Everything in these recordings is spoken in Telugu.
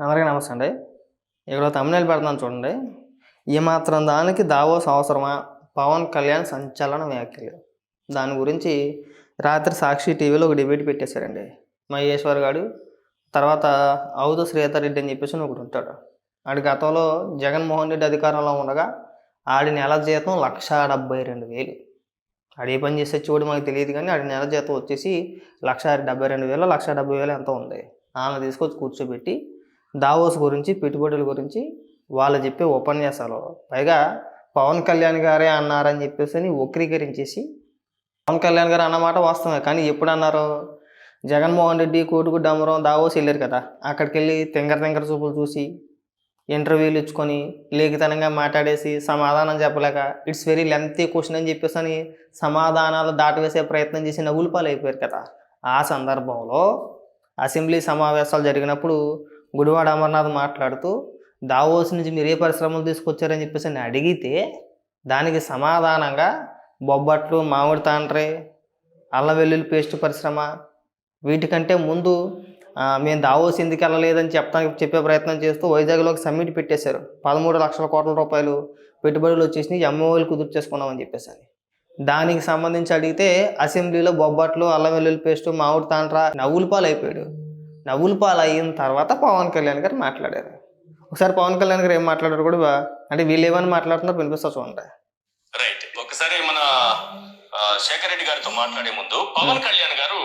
అందరికీ నమస్తే అండి. ఇక్కడ తమిళనాడు పెడతాను చూడండి. ఈ మాత్రం దానికి దావోస్ అవసరమా? పవన్ కళ్యాణ్ సంచలన వ్యాఖ్యలు. దాని గురించి రాత్రి సాక్షి టీవీలో ఒక డిబేట్ పెట్టేశారండి. మహేశ్వర్ గారు తర్వాత అవుతు శ్రీధర్ రెడ్డి అని చెప్పేసి ఒకటి ఉంటాడు. ఆడి గతంలో జగన్మోహన్ రెడ్డి అధికారంలో ఉండగా ఆడి నెల జీతం లక్ష డెబ్బై రెండు వేలు. ఆడు ఏ పని చేసే చూడు మాకు తెలియదు కానీ ఆడి నెల జీతం వచ్చేసి లక్ష డెబ్బై రెండు వేలు లక్ష డెబ్బై వేలు ఎంత ఉంది. ఆమె తీసుకొచ్చి కూర్చోబెట్టి దావోస్ గురించి పెట్టుబడుల గురించి వాళ్ళు చెప్పే ఉపన్యాసాలు. పైగా పవన్ కళ్యాణ్ గారే అన్నారని చెప్పేసి అని వక్రీకరించేసి పవన్ కళ్యాణ్ గారు అన్నమాట వాస్తవమే. కానీ ఎప్పుడు అన్నారు? జగన్మోహన్ రెడ్డి కోటుకు డమరం దావోస్ వెళ్ళారు కదా. అక్కడికి వెళ్ళి తింగర తింగర చూపులు చూసి ఇంటర్వ్యూలు ఇచ్చుకొని లేఖితనంగా మాట్లాడేసి సమాధానం చెప్పలేక ఇట్స్ వెరీ లెంతీ క్వశ్చన్ అని చెప్పేసి అని సమాధానాలు దాటవేసే ప్రయత్నం చేసి నవ్వులు పాలైపోయారు అయిపోయారు కదా. ఆ సందర్భంలో అసెంబ్లీ సమావేశాలు జరిగినప్పుడు గుడివాడ అమర్నాథ్ మాట్లాడుతూ దావోస్ నుంచి మీరు ఏ పరిశ్రమలు తీసుకొచ్చారని చెప్పేసి నేను అడిగితే దానికి సమాధానంగా బొబ్బట్లు మామిడి తాండ్రే అల్లం వెల్లుల్లి పేస్ట్ పరిశ్రమ వీటికంటే ముందు మేము దావోస్ ఎందుకు వెళ్ళలేదని చెప్తానికి చెప్పే ప్రయత్నం చేస్తూ వైజాగ్లోకి సమ్మిట్ పెట్టేశారు. పదమూడు లక్షల కోట్ల రూపాయలు పెట్టుబడులు వచ్చేసినాయి ఎంఓఎల్ కుదురు చేసుకున్నామని చెప్పేసి. దానికి సంబంధించి అడిగితే అసెంబ్లీలో బొబ్బట్లు అల్లం వెల్లుల్లి పేస్ట్ మామిడి తాండ్రా నవ్వుల పాలు అయిపోయాడు నవ్వుల పాలు అయిన తర్వాత పవన్ కళ్యాణ్ గారు మాట్లాడారు. ఒకసారి పవన్ కళ్యాణ్ గారు ఏం మాట్లాడారు కూడా అంటే వీళ్ళు ఏమని మాట్లాడుతున్నారు వినిపిస్తా చూడండి. రైట్. ఒకసారి మన శేఖర్ రెడ్డి గారితో మాట్లాడే ముందు పవన్ కళ్యాణ్ గారు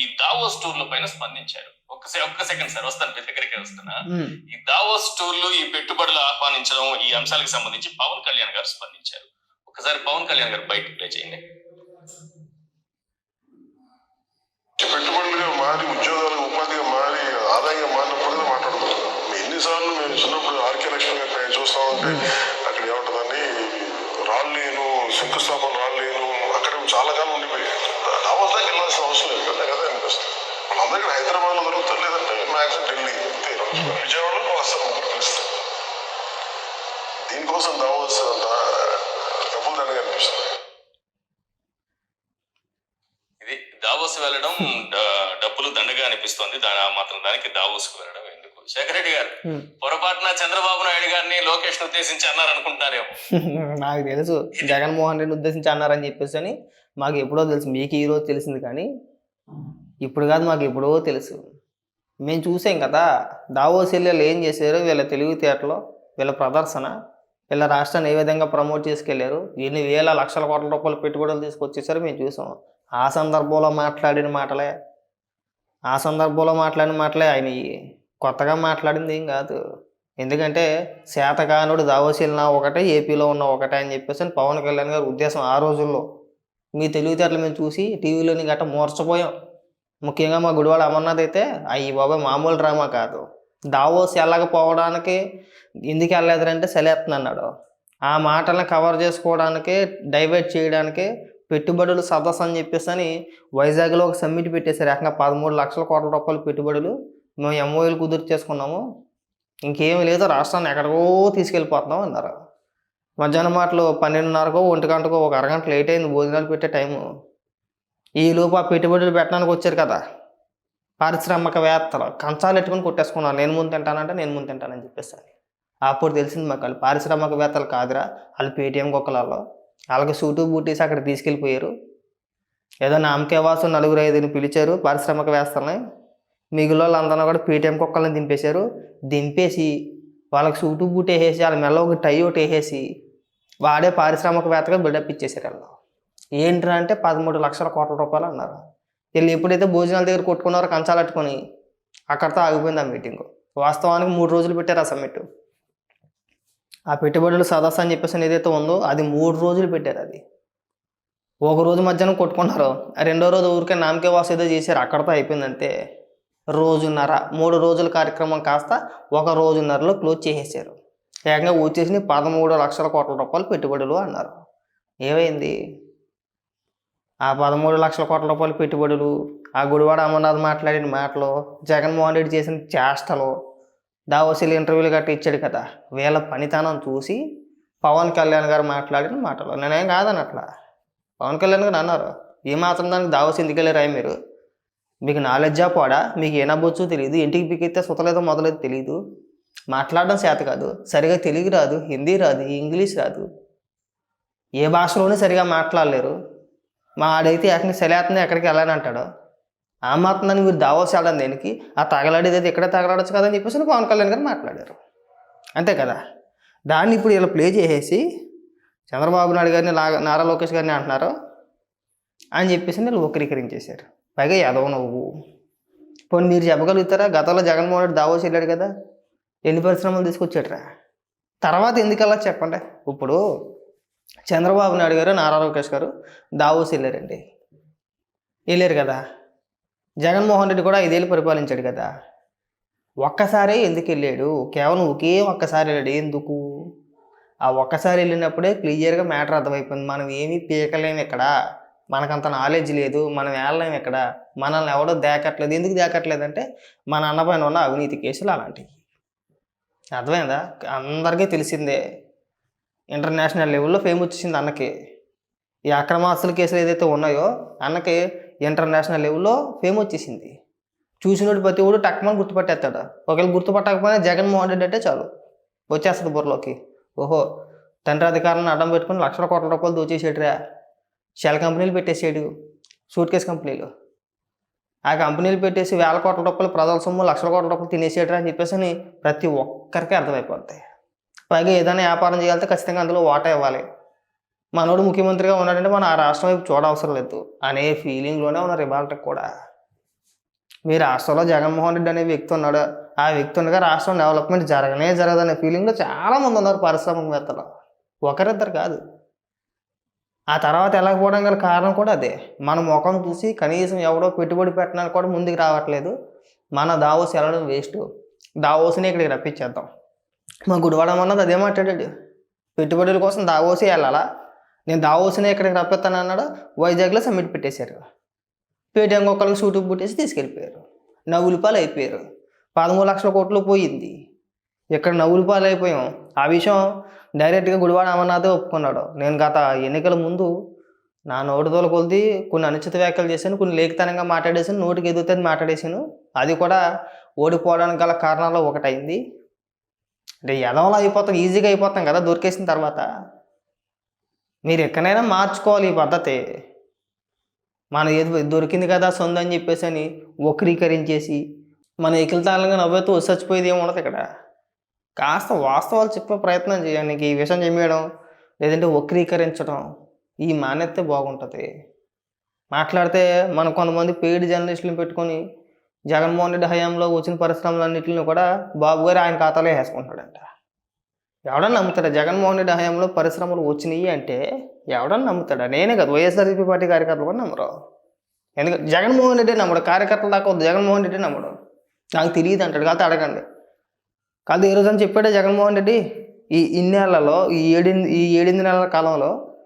ఈ దావోస్ టూర్ల పైన స్పందించారు. ఒక్కసారి ఒక్క సెకండ్ సార్ వస్తాను మీ దగ్గరికి వస్తున్నా. ఈ దావోస్ టూర్లు ఈ పెట్టుబడులు ఆహ్వానించడం ఈ అంశాలకు సంబంధించి పవన్ కళ్యాణ్ గారు స్పందించారు. ఒకసారి పవన్ కళ్యాణ్ గారు బయటకు ప్లే చేయండి. పెట్టుబడులుగా మారి ఉద్యోగాలు ఉపాధిగా మారి ఆదాయంగా మారినప్పుడు మాట్లాడుకుంటున్నాం మేము ఎన్నిసార్లు మేము చిన్నప్పుడు ఆర్కే లక్ష్మి గారిని ఆయన చూస్తా ఉంటే అక్కడ ఏమంటుందని రాళ్ళేను శంకుస్థాపన రాళ్ళేను అక్కడ చాలా కాలం ఉండిపోయాయి దావోస్ దాకా వెళ్ళాల్సిన అవసరం లేదు కదా కదా అనిపిస్తుంది. వాళ్ళందరికీ హైదరాబాద్లో దొరుకుతారు లేదంటే మ్యాక్సిమం ఢిల్లీ అంతే. విజయవాడలో వస్తారు ముగ్గురు పిలుస్తారు దీనికోసం దావోస్ అంత డబ్బులు దండగా అనిపిస్తుంది. ఇది దావోస్ వెళ్ళడం అనిపిస్తోంది దాని ఆ మాత్రం దానికి దావోస్కు వెళ్ళడం ఎందుకు? శేఖర్ రెడ్డి గారు. పొరపాటున చంద్రబాబు నాయుడు గారిని లోకేష్ ఉద్దేశించి అన్నారు అనుకుంటున్నారేమో. నాకు తెలుసు. జగన్మోహన్ రెడ్డి ఉద్దేశించి అన్నారని చెప్పేసి అని మాకు ఎప్పుడో తెలుసు. మీకు ఈ రోజు తెలిసింది కానీ ఇప్పుడు కాదు మాకు ఎప్పుడో తెలుసు. మేము చూసాం కదా దావోస్ వెళ్ళి ఏం చేశారు? వీళ్ళ తెలివితేటలో వీళ్ళ ప్రదర్శన వీళ్ళ రాష్ట్రాన్ని ఏ విధంగా ప్రమోట్ చేసుకెళ్ళారు ఎన్ని వేల లక్షల కోట్ల రూపాయలు పెట్టుబడులు తీసుకొచ్చేసారు? మేము చూసాం. ఆ సందర్భంలో మాట్లాడిన మాటలే ఆ సందర్భంలో మాట్లాడిన మాటలే ఆయన కొత్తగా మాట్లాడింది ఏం కాదు. ఎందుకంటే శాతకానుడు దావోస్ ఒకటే ఏపీలో ఉన్న ఒకటే అని చెప్పేసి పవన్ కళ్యాణ్ గారి ఉద్దేశం ఆ రోజుల్లో. మీ తెలివితేటలు మేము చూసి టీవీలోని గట్ట మూర్చపోయాం. ముఖ్యంగా మా గుడివాడ అమర్నాథ్ అయితే అయ్యి బాబాయ్ మామూలు డ్రామా కాదు. దావోస్ వెళ్ళకపోవడానికి ఎందుకు వెళ్ళలేదంటే సెలెత్తుని అన్నాడు ఆ మాటలను కవర్ చేసుకోవడానికి డైవర్ట్ చేయడానికి పెట్టుబడులు సదస్సు అని చెప్పేసి అని వైజాగ్లో ఒక సమ్మిట్ పెట్టేశారు. ఏకంగా పదమూడు లక్షల కోట్ల రూపాయలు పెట్టుబడులు మేము ఎంఓఎల్ కుదురు చేసుకున్నాము. ఇంకేమీ లేదు రాష్ట్రాన్ని ఎక్కడికో తీసుకెళ్ళిపోతున్నాం అన్నారు. మధ్యాహ్నం మాటలు పన్నెండున్నరకో ఒంటి గంటకో ఒక అరగంట లేట్ అయింది భోజనాలు పెట్టే టైము. ఈ లోపు ఆ పెట్టుబడులు పెట్టడానికి వచ్చారు కదా పారిశ్రామికవేత్తలు. కంచాలు ఎట్టుకుని కొట్టేసుకున్నారు. నేను ముందు తింటానంటే నేను ముందు తింటానని చెప్పేసి అప్పుడు తెలిసింది మాకు వాళ్ళు పారిశ్రామికవేత్తలు కాదురా. వాళ్ళు పేటీఎం గొక్కలలో వాళ్ళకి సూటు బూటీస్ అక్కడ తీసుకెళ్ళిపోయారు. ఏదో నామకే వాసు నలుగురు ఐదుని పిలిచారు పారిశ్రామికవేత్తల్ని మిగిలిన వాళ్ళందరూ కూడా పీటీఎం కుక్కల్ని దింపేశారు. దింపేసి వాళ్ళకి సూటు బూట్ వేసేసి వాళ్ళ మెల్ల ఒక టై ఒకటి వేసేసి వాడే పారిశ్రామికవేత్తగా బిల్డప్ ఇచ్చేసారు వాళ్ళు. ఏంటి అంటే పదమూడు లక్షల కోట్ల రూపాయలు అన్నారు. వీళ్ళు ఎప్పుడైతే భోజనాల దగ్గర కొట్టుకున్నారో కంచాలట్టుకొని అక్కడితో ఆగిపోయింది ఆ మీటింగ్. వాస్తవానికి మూడు రోజులు పెట్టారు ఆ సమ్మిట్. ఆ పెట్టుబడులు సదస్సు అని చెప్పేసి ఏదైతే ఉందో అది మూడు రోజులు పెట్టారు అది. ఒక రోజు మధ్యాహ్నం కొట్టుకున్నారు. రెండో రోజు ఊరికే నామకే వాసు ఏదో చేశారు. అక్కడతో అయిపోయింది అంతే రోజున్నర మూడు రోజుల కార్యక్రమం కాస్త ఒక రోజున్నరలో క్లోజ్ చేసేసారు. ఏకంగా వచ్చేసి పదమూడు లక్షల కోట్ల రూపాయలు పెట్టుబడులు అన్నారు. ఏమైంది? ఆ పదమూడు లక్షల కోట్ల రూపాయల పెట్టుబడులు ఆ గుడివాడ అమర్నాథ్ మాట్లాడిన మాటలు జగన్మోహన్ రెడ్డి చేసిన చేష్టలు దావోసీలు ఇంటర్వ్యూలు గట్రా ఇచ్చాడు కదా. వీళ్ళ పనితనం చూసి పవన్ కళ్యాణ్ గారు మాట్లాడిన మాటలు. నేనేం కాదని అట్లా పవన్ కళ్యాణ్ గారు అన్నారు ఏ మాత్రం దానికి దావోస్ ఎందుకు వెళ్ళారా మీరు? మీకు నాలెడ్జా పోడా? మీకు ఏనబ్బొచ్చో తెలియదు. ఇంటికి పిక్కితే సుతలేదో మొదలేదు తెలియదు మాట్లాడడం చేత కాదు. సరిగా తెలుగు రాదు హిందీ రాదు ఇంగ్లీష్ రాదు. ఏ భాషలోనూ సరిగా మాట్లాడలేరు. మా ఆడైతే ఏకంగా సెలేతని ఎక్కడికి వెళ్ళని అంటాడు ఆ మాత్రాన్ని మీరు దావోస్ వెళ్ళడం దేనికి? ఆ తగలాడేది అయితే ఇక్కడే తగలాడచ్చు కదా అని చెప్పేసి పవన్ కళ్యాణ్ గారు మాట్లాడారు. అంతే కదా? దాన్ని ఇప్పుడు ఇలా ప్లే చేసేసి చంద్రబాబు నాయుడు గారిని లా- నారా లోకేష్ గారిని అంటున్నారు అని చెప్పేసి వీళ్ళు వక్రీకరించేశారు పైగా ఎదవ నువ్వు. పోనీ మీరు చెప్పగలుగుతారా? గతంలో జగన్మోహన్ రెడ్డి దావోస్ వెళ్ళాడు కదా? ఎన్ని పరిశ్రమలు తీసుకొచ్చాడురా? తర్వాత ఎందుకలా చెప్పండి? ఇప్పుడు చంద్రబాబు నాయుడు గారు నారా లోకేష్ గారు దావోస్ వెళ్ళారండి. వెళ్ళారు కదా? జగన్మోహన్ రెడ్డి కూడా ఐదేళ్ళు పరిపాలించాడు కదా. ఒక్కసారే ఎందుకు వెళ్ళాడు? కేవలం ఒకే ఒక్కసారి వెళ్ళాడు. ఎందుకు? ఆ ఒక్కసారి వెళ్ళినప్పుడే క్లియర్గా మ్యాటర్ అర్థమైపోయింది. మనం ఏమీ పీకలేము ఇక్కడ. మనకంత నాలెడ్జ్ లేదు. మనం వెళ్ళలేము ఇక్కడ. మనల్ని ఎవడో దేకట్లేదు. ఎందుకు దేకట్లేదు అంటే మన అన్న పైన ఉన్న అవినీతి కేసులు అలాంటివి. అర్థమైందా? అందరికీ తెలిసిందే. ఇంటర్నేషనల్ లెవెల్లో ఫేమ్ వచ్చేసింది అన్నకి. ఈ అక్రమాస్తుల కేసులు ఏదైతే ఉన్నాయో అన్నకి ఇంటర్నేషనల్ లెవెల్లో ఫేమ్ వచ్చేసింది. చూసినోడు ప్రతి ఒడు టక్మని గుర్తుపట్టేస్తాడు. ఒకవేళ గుర్తుపట్టకపోయినా జగన్మోహన్ రెడ్డి అంటే చాలు. వచ్చేస్తుంది బుర్రలోకి. ఓహో తండ్రి అధికారాన్ని అడ్డం పెట్టుకుని లక్షల కోట్ల రూపాయలు దోచేసాడురా షెల్ కంపెనీలు పెట్టేసాడు. సూట్ కేస్ కంపెనీలు. ఆ కంపెనీలు పెట్టేసి వేల కోట్ల రూపాయలు ప్రజల సొమ్ము లక్షల కోట్ల రూపాయలు తినేసాడురా అని చెప్పేసి ప్రతి ఒక్కరికి అర్థమైపోతాయి పైగా ఏదైనా వ్యాపారం చేయాలంటే ఖచ్చితంగా అందులో వాటా ఇవ్వాలి. మనోడు ముఖ్యమంత్రిగా ఉన్నాడంటే మనం ఆ రాష్ట్రం వైపు చూడవసరం లేదు అనే ఫీలింగ్లోనే ఉన్నారు ఇవాళ కూడా. మీ రాష్ట్రంలో జగన్మోహన్ రెడ్డి అనే వ్యక్తి ఉన్నాడు. ఆ వ్యక్తి ఉండగా రాష్ట్రం డెవలప్మెంట్ జరగనే జరగదనే ఫీలింగ్లో చాలామంది ఉన్నారు పరిశ్రమవేత్తలు ఒకరిద్దరు కాదు. ఆ తర్వాత వెళ్ళకపోవడం గల కారణం కూడా అదే. మన ముఖం చూసి కనీసం ఎవడో పెట్టుబడి పెట్టడానికి కూడా ముందుకు రావట్లేదు. మన దావోస్ వెళ్ళడం వేస్ట్ దావోస్ని ఇక్కడికి రప్పించేద్దాం. మా గుడివాడ అన్నది అదే మాట్లాడాడు. పెట్టుబడుల కోసం దావోసి వెళ్ళాలా? నేను దావోసిని ఇక్కడికి రప్పిస్తాను అన్నాడు వైజాగ్లో సమ్మిట్ పెట్టేశారు. పేటీఎం ఒక్కరికి సూటు పుట్టేసి తీసుకెళ్ళిపోయారు. నవ్వులపాలు అయిపోయారు పదమూడు లక్షల కోట్లు పోయింది. ఇక్కడ నవ్వులపాలు అయిపోయాం ఆ విషయం డైరెక్ట్గా గుడివాడ అమర్నాథే ఒప్పుకున్నాడు. నేను గత ఎన్నికల ముందు నా నోటితోల కొలిది కొన్ని అనుచిత వ్యాఖ్యలు చేశాను కొన్ని లేఖితనంగా మాట్లాడేసాను నోటికి ఎదుగుతుంది మాట్లాడేసాను అది కూడా ఓడిపోవడానికి గల కారణాల్లో ఒకటైంది. అంటే ఎదవలో అయిపోతాం ఈజీగా అయిపోతాం కదా దొరికేసిన తర్వాత. మీరు ఎక్కడైనా మార్చుకోవాలి ఈ పద్ధతి. మన ఏది దొరికింది కదా సొంత అని చెప్పేసి అని వక్రీకరించేసి మన ఎకిలితాళంగా నవ్వుతూ చచ్చిపోయేది ఏమి ఉండదు ఇక్కడ. కాస్త వాస్తవాలు చెప్పే ప్రయత్నం చేయండి. ఈ విషయం చెప్పేయడం లేదంటే వక్రీకరించడం ఈ మాన్యత బాగుంటుంది. మాట్లాడితే మన కొంతమంది పెయిడ్ జర్నలిస్టులను పెట్టుకొని జగన్మోహన్ రెడ్డి హయాంలో వచ్చిన పరిశ్రమలన్నింటిని కూడా బాబు గారు ఆయన ఖాతాలో వేసుకుంటాడంట ఎవడన్నా నమ్ముతాడా? జగన్మోహన్ రెడ్డి హయాంలో పరిశ్రమలు వచ్చినాయి అంటే ఎవడన్నా నమ్ముతాడా? నేనే కాదు వైఎస్ఆర్సీపీ పార్టీ కార్యకర్తలు కూడా నమ్మరు. ఎందుకంటే జగన్మోహన్ రెడ్డి నమ్మడు. కార్యకర్తలు దాకా జగన్మోహన్ రెడ్డి నమ్మడు. నాకు తెలియదు అంటాడు. కాదు అడగండి. కాదు ఏ రోజు అని చెప్పాడే జగన్మోహన్ రెడ్డి? ఈ ఇన్నేళ్ళలో ఈ ఏడెనిమిది ఈ ఏడెనిమిది నెలల కాలంలో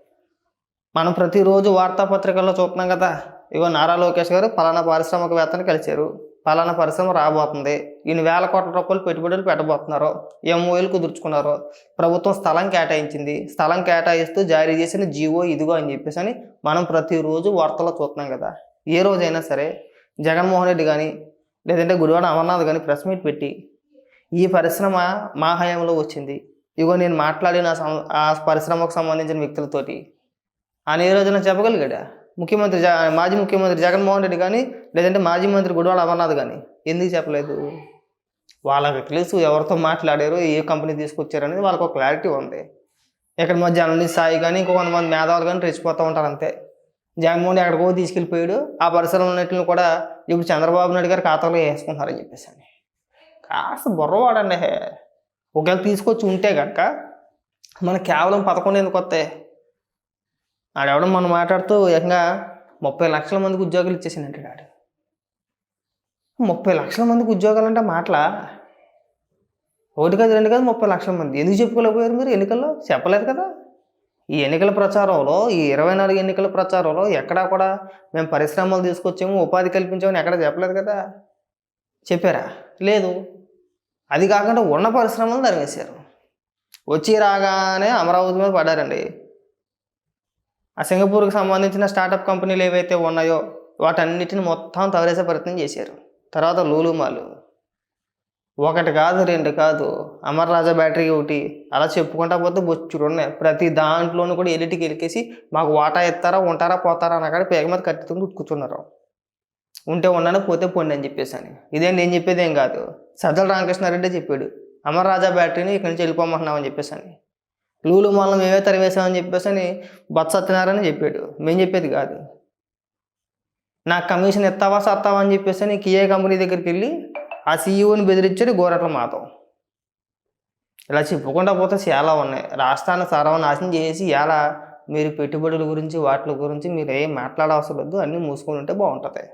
మనం ప్రతిరోజు వార్తాపత్రికల్లో చూస్తున్నాం కదా. ఇగో నారా లోకేష్ గారు పలానా పారిశ్రామికవేత్తని కలిశారు. పలానా పరిశ్రమ రాబోతుంది. ఈయన వేల కోట్ల రూపాయలు పెట్టుబడులు పెట్టబోతున్నారు. ఎంఓఎలు కుదుర్చుకున్నారు? ప్రభుత్వం స్థలం కేటాయించింది. స్థలం కేటాయిస్తూ జారీ చేసిన జీవో ఇదిగో అని చెప్పేసి అని మనం ప్రతిరోజు వార్తల్లో చూస్తున్నాం కదా. ఏ రోజైనా సరే జగన్మోహన్ రెడ్డి కానీ లేదంటే గుడివాడ అమర్నాథ్ కానీ ప్రెస్ మీట్ పెట్టి ఈ పరిశ్రమ మా హయాంలో వచ్చింది. ఇగో నేను మాట్లాడిన ఆ పరిశ్రమకు సంబంధించిన వ్యక్తులతోటి. అనే ఏ రోజున చెప్పగలిగాడా? ముఖ్యమంత్రి మాజీ ముఖ్యమంత్రి జగన్మోహన్ రెడ్డి కానీ లేదంటే మాజీ మంత్రి గుడివాడ అమర్నాథ్ కానీ ఎందుకు చెప్పలేదు? వాళ్ళకి తెలుసు ఎవరితో మాట్లాడారు ఏ కంపెనీ తీసుకొచ్చారు అనేది వాళ్ళకి ఒక క్లారిటీ ఉంది. ఇక్కడ మా జర్నలిస్ట్ స్థాయి కానీ ఇంకో కొంతమంది మేధావులు కానీ రెచ్చిపోతూ ఉంటారు అంతే. జగన్మోహన్ ఎక్కడికో తీసుకెళ్ళిపోయాడు ఆ పరిశ్రమలన్నింటిని కూడా ఇప్పుడు చంద్రబాబు నాయుడు గారు ఖాతాలో వేసుకుంటారని చెప్పేసి అని. కాస్త బుర్రవాడండి ఒకవేళ తీసుకొచ్చి ఉంటే కనుక మనకు కేవలం పదకొండు ఎందుకు వస్తాయి ఆడెవడం మనం మాట్లాడుతూ ఏకంగా ముప్పై లక్షల మందికి ఉద్యోగాలు ఇచ్చేసిందంటే ఆడు ముప్పై లక్షల మందికి ఉద్యోగాలు అంటే మాటలా? ఒకటి కాదు రెండు కాదు ముప్పై లక్షల మంది. ఎందుకు చెప్పుకోలేకపోయారు మీరు ఎన్నికల్లో? చెప్పలేదు కదా? ఈ ఎన్నికల ప్రచారంలో ఈ ఇరవై నాలుగు ఎన్నికల ప్రచారంలో ఎక్కడా కూడా మేము పరిశ్రమలు తీసుకొచ్చాము ఉపాధి కల్పించామని ఎక్కడ చెప్పలేదు కదా? చెప్పారా? లేదు. అది కాకుండా ఉన్న పరిశ్రమలు తరివేశారు వచ్చి రాగానే అమరావతి మీద పడ్డారండి. ఆ సింగపూర్కి సంబంధించిన స్టార్టప్ కంపెనీలు ఏవైతే ఉన్నాయో వాటన్నిటిని మొత్తం తవరేసే ప్రయత్నం చేశారు. తర్వాత లూలుమాలు. ఒకటి కాదు రెండు కాదు అమర్ రాజా బ్యాటరీ ఒకటి అలా చెప్పుకుంటా పోతే బొచ్చుడు ఉన్నాయి. ప్రతి దాంట్లోనూ కూడా ఎలిటికి ఎలికేసి మాకు వాటా ఇస్తారా ఉంటారా పోతారా అన్నకాడ పేగ మీద కట్టుకుని కూర్చున్నారు ఉంటే ఉన్నాను పోతే పోండి అని చెప్పేసి అని. ఇదే నేను చెప్పేది ఏం కాదు. సజ్జల రామకృష్ణారెడ్డి చెప్పాడు అమర్ రాజా బ్యాటరీని ఇక్కడి నుంచి వెళ్ళిపోమంటున్నామని చెప్పేసి అని. లూలు మూలం మేమే తరివేశామని చెప్పేసి అని బొత్స సత్యనారాయణ చెప్పాడు. మేము చెప్పేది కాదు. నాకు కమిషన్ ఇస్తావా సత్తావా అని చెప్పేసి అని కియా కంపెనీ దగ్గరికి వెళ్ళి ఆ సీఈఓని బెదిరించాడు గోరట్ల మాతం ఇలా చెప్పుకుంటా పోతే చాలా ఉన్నాయి. రాష్ట్రాన్ని సర్వనాశనం చేసి ఎలా మీరు పెట్టుబడుల గురించి వాటి గురించి మీరు ఏం మాట్లాడవసరం లేదు అన్నీ మూసుకొని ఉంటే బాగుంటుంది.